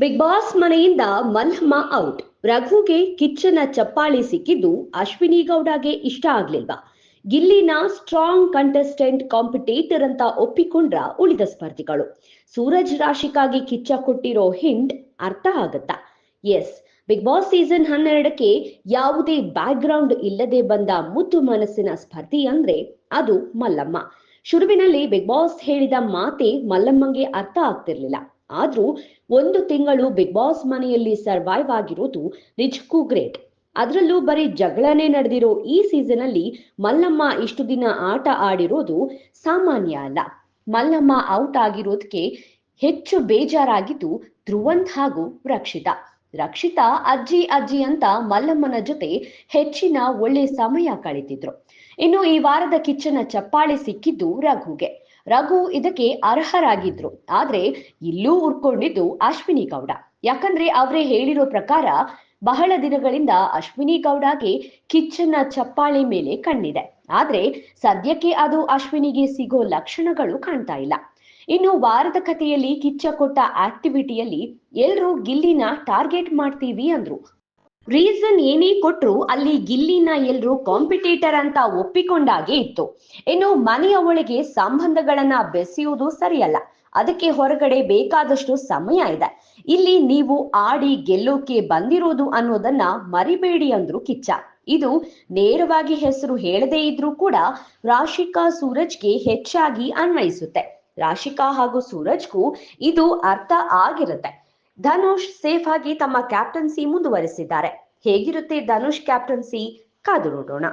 Big boss ಮನೆಯಿಂದ Mallamma out ರಘುಗೆ ಕಿಚ್ಚನ ಚಪ್ಪಾಳಿ ಸಿಕ್ಕಿದ್ದು ಅಶ್ವಿನಿ ಗೌಡಗೆ ಇಷ್ಟ ಆಗ್ಲಿಲ್ವಾ? ಗಿಲ್ಲಿನ ಸ್ಟ್ರಾಂಗ್ ಕಂಟೆಸ್ಟೆಂಟ್ ಕಾಂಪಿಟೇಟರ್ ಅಂತ ಒಪ್ಪಿಕೊಂಡ್ರ ಉಳಿದ ಸ್ಪರ್ಧಿಗಳು. ಸೂರಜ್ ರಾಶಿಕಾಗಿ ಕಿಚ್ಚ ಕೊಟ್ಟಿರೋ ಹಿಂಟ್ ಅರ್ಥ ಆಗತ್ತಾ? ಎಸ್ ಬಿಗ್ ಬಾಸ್ ಸೀಸನ್ ಹನ್ನೆರಡಕ್ಕೆ ಯಾವುದೇ ಬ್ಯಾಕ್ ಗ್ರೌಂಡ್ ಇಲ್ಲದೆ ಬಂದ ಮುದ್ದು ಮನಸ್ಸಿನ ಸ್ಪರ್ಧಿ ಅಂದ್ರೆ ಅದು ಮಲ್ಲಮ್ಮ. ಶುರುವಿನಲ್ಲಿ ಬಿಗ್ ಬಾಸ್ ಹೇಳಿದ ಮಾತೆ ಮಲ್ಲಮ್ಮಂಗೆ ಅರ್ಥ ಆಗ್ತಿರ್ಲಿಲ್ಲ. ಆದ್ರೂ ಒಂದು ತಿಂಗಳು ಬಿಗ್ ಬಾಸ್ ಮನೆಯಲ್ಲಿ ಸರ್ವೈವ್ ಆಗಿರೋದು ನಿಜಕ್ಕೂ ಗ್ರೇಟ್. ಅದರಲ್ಲೂ ಬರೀ ಜಗಳನೇ ನಡೆದಿರೋ ಈ ಸೀಸನ್ ಅಲ್ಲಿ ಮಲ್ಲಮ್ಮ ಇಷ್ಟು ದಿನ ಆಟ ಆಡಿರೋದು ಸಾಮಾನ್ಯ ಅಲ್ಲ. ಮಲ್ಲಮ್ಮ ಔಟ್ ಆಗಿರೋದಕ್ಕೆ ಹೆಚ್ಚು ಬೇಜಾರಾಗಿದ್ದು ಧ್ರುವಂತ್ ಹಾಗೂ ರಕ್ಷಿತಾ. ರಕ್ಷಿತಾ ಅಜ್ಜಿ ಅಜ್ಜಿ ಅಂತ ಮಲ್ಲಮ್ಮನ ಜೊತೆ ಹೆಚ್ಚಿನ ಒಳ್ಳೆ ಸಮಯ ಕಳೀತಿದ್ರು. ಇನ್ನು ಈ ವಾರದ ಕಿಚ್ಚನ ಚಪ್ಪಾಳೆ ಸಿಕ್ಕಿದ್ದು ರಘುಗೆ. ರಘು ಇದಕ್ಕೆ ಅರ್ಹರಾಗಿದ್ರು. ಆದ್ರೆ ಇಲ್ಲೂ ಉರ್ಕೊಂಡಿದ್ದು ಅಶ್ವಿನಿ ಗೌಡ. ಯಾಕಂದ್ರೆ ಅವರೇ ಹೇಳಿರೋ ಪ್ರಕಾರ ಬಹಳ ದಿನಗಳಿಂದ ಅಶ್ವಿನಿ ಗೌಡಗೆ ಕಿಚ್ಚನ ಚಪ್ಪಾಳೆ ಮೇಲೆ ಕಣ್ಣಿದೆ. ಆದ್ರೆ ಸದ್ಯಕ್ಕೆ ಅದು ಅಶ್ವಿನಿಗೆ ಸಿಗೋ ಲಕ್ಷಣಗಳು ಕಾಣ್ತಾ ಇಲ್ಲ. ಇನ್ನು ವಾರದ ಕಥೆಯಲ್ಲಿ ಕಿಚ್ಚ ಕೊಟ್ಟ ಆಕ್ಟಿವಿಟಿಯಲ್ಲಿ ಎಲ್ರೂ ಗಿಲ್ಲಿನ ಟಾರ್ಗೆಟ್ ಮಾಡ್ತೀವಿ ಅಂದ್ರು. ರೀಸನ್ ಏನೇ ಕೊಟ್ರು ಅಲ್ಲಿ ಗಿಲ್ಲಿನ ಎಲ್ರು ಕಾಂಪಿಟೇಟರ್ ಅಂತ ಒಪ್ಪಿಕೊಂಡಾಗೆ ಇತ್ತು. ಇನ್ನು ಮನೆಯ ಒಳಗೆ ಸಂಬಂಧಗಳನ್ನ ಬೆಸೆಯುವುದು ಸರಿಯಲ್ಲ. ಅದಕ್ಕೆ ಹೊರಗಡೆ ಬೇಕಾದಷ್ಟು ಸಮಯ ಇದೆ. ಇಲ್ಲಿ ನೀವು ಆಡಿ ಗೆಲ್ಲೋಕೆ ಬಂದಿರೋದು ಅನ್ನೋದನ್ನ ಮರಿಬೇಡಿ ಅಂದ್ರು ಕಿಚ್ಚ. ಇದು ನೇರವಾಗಿ ಹೆಸರು ಹೇಳದೇ ಇದ್ರೂ ಕೂಡ ರಾಶಿಕಾ ಸೂರಜ್ಗೆ ಹೆಚ್ಚಾಗಿ ಅನ್ವಯಿಸುತ್ತೆ. ರಾಶಿಕಾ ಹಾಗೂ ಸೂರಜ್ಗೂ ಇದು ಅರ್ಥ ಆಗಿರುತ್ತೆ. ಧನುಷ್ ಸೇಫ್ ಆಗಿ ತಮ್ಮ ಕ್ಯಾಪ್ಟನ್ಸಿ ಮುಂದುವರಿಸಿದ್ದಾರೆ. ಹೇಗಿರುತ್ತೆ ಧನುಷ್ ಕ್ಯಾಪ್ಟನ್ಸಿ ಕಾದು ನೋಡೋಣ.